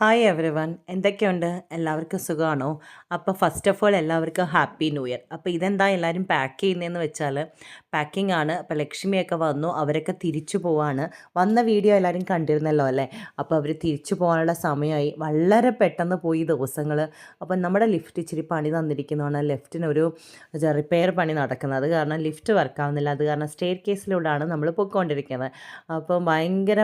Hi every one എന്തൊക്കെയുണ്ട്? എല്ലാവർക്കും സുഖമാണോ? അപ്പോൾ ഫസ്റ്റ് ഓഫ് ഓൾ എല്ലാവർക്കും ഹാപ്പി ന്യൂ ഇയർ അപ്പോൾ ഇതെന്താ എല്ലാവരും പാക്ക് ചെയ്യുന്നതെന്ന് വെച്ചാൽ പാക്കിംഗ് ആണ്. അപ്പോൾ ലക്ഷ്മിയൊക്കെ വന്നു. അവരൊക്കെ തിരിച്ചു പോവാണ്. വന്ന വീഡിയോ എല്ലാവരും കണ്ടിരുന്നല്ലോ അല്ലേ? അപ്പോൾ അവർ തിരിച്ചു പോകാനുള്ള സമയമായി. വളരെ പെട്ടെന്ന് പോയി ദിവസങ്ങൾ അപ്പോൾ നമ്മുടെ ലിഫ്റ്റ് ഇച്ചിരി പണി തന്നിരിക്കുന്നതാണ്. ലിഫ്റ്റിനൊരു റിപ്പയർ പണി നടക്കുന്നത്. അത് കാരണം ലിഫ്റ്റ് വർക്കാവുന്നില്ല അത് കാരണം സ്റ്റെയർ കേസിലൂടെയാണ് നമ്മൾ പോയിക്കൊണ്ടിരിക്കുന്നത്. അപ്പോൾ ഭയങ്കര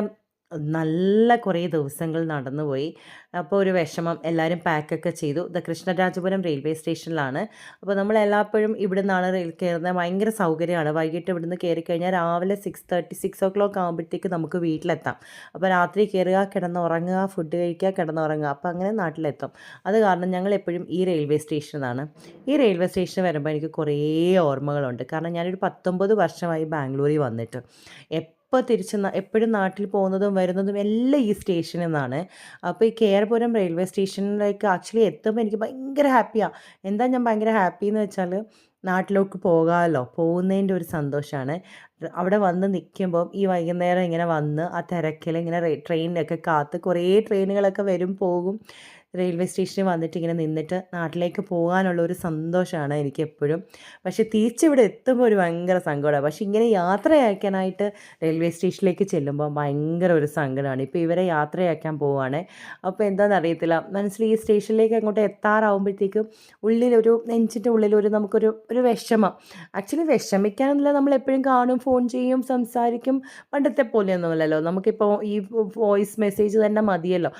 നല്ല കുറേ ദിവസങ്ങൾ നടന്നുപോയി. അപ്പോൾ ഒരു വിഷമം എല്ലാവരും പാക്കൊക്കെ ചെയ്തു. ഇത് കൃഷ്ണരാജപുരം റെയിൽവേ സ്റ്റേഷനിലാണ് അപ്പോൾ നമ്മൾ എല്ലായ്പ്പോഴും ഇവിടെ നിന്നാണ് റെയിൽ കയറുന്നത്. ഭയങ്കര സൗകര്യമാണ്. വൈകിട്ട് ഇവിടുന്ന് കയറി കഴിഞ്ഞാൽ രാവിലെ six thirty six o'clock ആകുമ്പോഴത്തേക്ക് നമുക്ക് വീട്ടിലെത്താം. അപ്പോൾ രാത്രി കയറുക കിടന്നുറങ്ങുക ഫുഡ് കഴിക്കുക കിടന്നുറങ്ങുക. അപ്പോൾ അങ്ങനെ നാട്ടിലെത്തും. അത് കാരണം ഞങ്ങൾ എപ്പോഴും ഈ റെയിൽവേ സ്റ്റേഷനാണ് ഈ റെയിൽവേ സ്റ്റേഷൻ വരുമ്പോൾ എനിക്ക് കുറേ ഓർമ്മകളുണ്ട്. കാരണം ഞാനൊരു പത്തൊമ്പത് വർഷമായി ബാംഗ്ലൂരിൽ വന്നിട്ട്. എപ്പോൾ തിരിച്ച് എപ്പോഴും നാട്ടിൽ പോകുന്നതും വരുന്നതും എല്ലാം ഈ സ്റ്റേഷനിൽ നിന്നാണ്. അപ്പോൾ ഈ കേരപുരം റെയിൽവേ സ്റ്റേഷനിലേക്ക് ആക്ച്വലി എത്തുമ്പോൾ എനിക്ക് ഭയങ്കര ഹാപ്പിയാണ് എന്താ ഞാൻ ഭയങ്കര ഹാപ്പി എന്ന് വെച്ചാൽ നാട്ടിലോട്ട് പോകാമല്ലോ പോകുന്നതിന്റെ ഒരു സന്തോഷമാണ് അവിടെ വന്ന് നിൽക്കുമ്പോൾ ഈ വൈകുന്നേരം ഇങ്ങനെ വന്ന് ആ തിരക്കിൽ ഇങ്ങനെ ട്രെയിനിലൊക്കെ കാത്ത് കുറേ ട്രെയിനുകളൊക്കെ വരും പോകും. റെയിൽവേ സ്റ്റേഷനിൽ വന്നിട്ട് ഇങ്ങനെ നിന്നിട്ട് നാട്ടിലേക്ക് പോകാനുള്ള ഒരു സന്തോഷമാണ് എനിക്ക് എപ്പോഴും പക്ഷേ തിരിച്ചിവിടെ എത്തുമ്പോൾ ഒരു ഭയങ്കര സങ്കടമാണ്. പക്ഷേ ഇങ്ങനെ യാത്രയാക്കാനായിട്ട് റെയിൽവേ സ്റ്റേഷനിലേക്ക് ചെല്ലുമ്പോൾ ഭയങ്കര ഒരു സങ്കടമാണ്. ഇപ്പോൾ ഇവരെ യാത്രയാക്കാൻ പോവുകയാണ്. അപ്പോൾ എന്താണെന്ന് അറിയത്തില്ല. മനസ്സിൽ ഈ സ്റ്റേഷനിലേക്ക് അങ്ങോട്ട് എത്താറാവുമ്പോഴത്തേക്കും ഉള്ളിലൊരു നെഞ്ചിന്റെ ഉള്ളിലൊരു നമുക്കൊരു ഒരു വിഷമം. ആക്ച്വലി വിഷമിക്കാനൊന്നുമില്ല. നമ്മൾ എപ്പോഴും കാണും ഫോൺ ചെയ്യും സംസാരിക്കും. പണ്ടത്തെ പോലെയൊന്നുമല്ലല്ലോ. നമുക്കിപ്പോൾ ഈ വോയിസ് മെസ്സേജ് തന്നെ മതിയല്ലോ.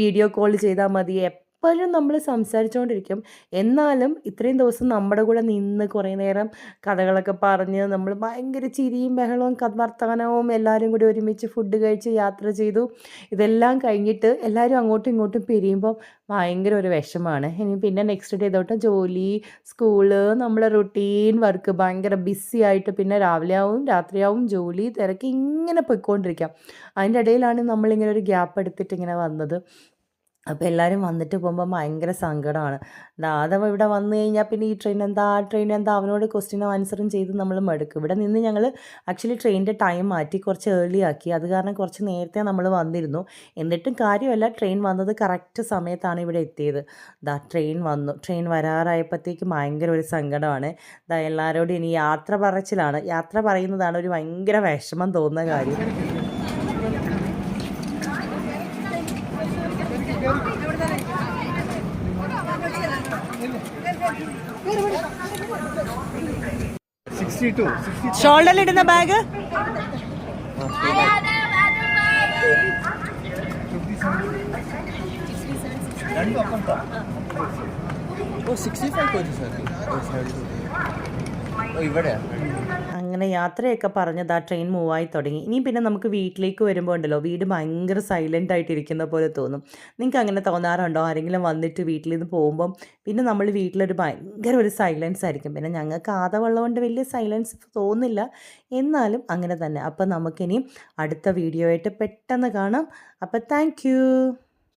വീഡിയോ കോൾ ചെയ്താൽ മതി എപ്പോഴും നമ്മൾ സംസാരിച്ചുകൊണ്ടിരിക്കും എന്നാലും ഇത്രയും ദിവസം നമ്മുടെ കൂടെ നിന്ന് കുറേ നേരം കഥകളൊക്കെ പറഞ്ഞ് നമ്മൾ ഭയങ്കര ചിരിയും ബഹളവും വർത്തമാനവും എല്ലാവരും കൂടി ഒരുമിച്ച് ഫുഡ് കഴിച്ച് യാത്ര ചെയ്തു. ഇതെല്ലാം കഴിഞ്ഞിട്ട് എല്ലാവരും അങ്ങോട്ടും ഇങ്ങോട്ടും പിരിയുമ്പോൾ ഭയങ്കര ഒരു വിഷമമാണ് ഇനി പിന്നെ നെക്സ്റ്റ് ഡേ തൊട്ട് ജോലി സ്കൂൾ നമ്മളെ റുട്ടീൻ വർക്ക് ഭയങ്കര ബിസി ആയിട്ട് പിന്നെ രാവിലെ ആവും രാത്രിയാവും ജോലി തിരക്ക് ഇങ്ങനെ പോയിക്കൊണ്ടിരിക്കാം. അതിന്റെ ഇടയിലാണ് നമ്മളിങ്ങനെ ഒരു ഗ്യാപ്പ് എടുത്തിട്ട് ഇങ്ങനെ വന്നത്. അപ്പോൾ എല്ലാവരും വന്നിട്ട് പോകുമ്പോൾ ഭയങ്കര സങ്കടമാണ്. അഥവാ ഇവിടെ വന്നു കഴിഞ്ഞാൽ പിന്നെ ഈ ട്രെയിൻ എന്താ ആ ട്രെയിൻ എന്താ അവനോട് ക്വസ്റ്റ്യനും ആൻസറും ചെയ്ത് നമ്മൾ മടുക്കും. ഇവിടെ നിന്ന് ഞങ്ങൾ ആക്ച്വലി ട്രെയിനിന്റെ ടൈം മാറ്റി കുറച്ച് ഏർലി ആക്കി. അത് കാരണം കുറച്ച് നേരത്തെ നമ്മൾ വന്നിരുന്നു. എന്നിട്ടും കാര്യമല്ല ട്രെയിൻ വന്നത് കറക്റ്റ് സമയത്താണ് ഇവിടെ എത്തിയത്. ദാ ട്രെയിൻ വന്നു. ട്രെയിൻ വരാറായപ്പോഴത്തേക്ക് ഭയങ്കര ഒരു സങ്കടമാണ്. ദാ എല്ലാവരോടും ഇനി യാത്ര പറച്ചിലാണ്. യാത്ര പറയുന്നതാണ് ഒരു ഭയങ്കര വിഷമം തോന്നുന്ന കാര്യം. ഷോൾഡറിൽ ഇടുന്ന ബാഗ്? ഓ സിക്സ്റ്റി ഫൈവ് ഇവിടെ അങ്ങനെ യാത്രയൊക്കെ പറഞ്ഞത് ആ ട്രെയിൻ മൂവായി തുടങ്ങി. ഇനി പിന്നെ നമുക്ക് വീട്ടിലേക്ക് വരുമ്പോൾ ഉണ്ടല്ലോ വീട് ഭയങ്കര സൈലന്റ് ആയിട്ടിരിക്കുന്ന പോലെ തോന്നും. നിങ്ങൾക്ക് അങ്ങനെ തോന്നാറുണ്ടോ? ആരെങ്കിലും വന്നിട്ട് വീട്ടിൽ നിന്ന് പോകുമ്പം പിന്നെ നമ്മൾ വീട്ടിലൊരു ഭയങ്കര ഒരു സൈലൻസ് ആയിരിക്കും. പിന്നെ ഞങ്ങൾക്ക് ആദവെള്ളം കൊണ്ട് വലിയ സൈലൻസ് തോന്നില്ല. എന്നാലും അങ്ങനെ തന്നെ. അപ്പം നമുക്കിനി അടുത്ത വീഡിയോ ആയിട്ട് പെട്ടെന്ന് കാണാം. അപ്പം താങ്ക്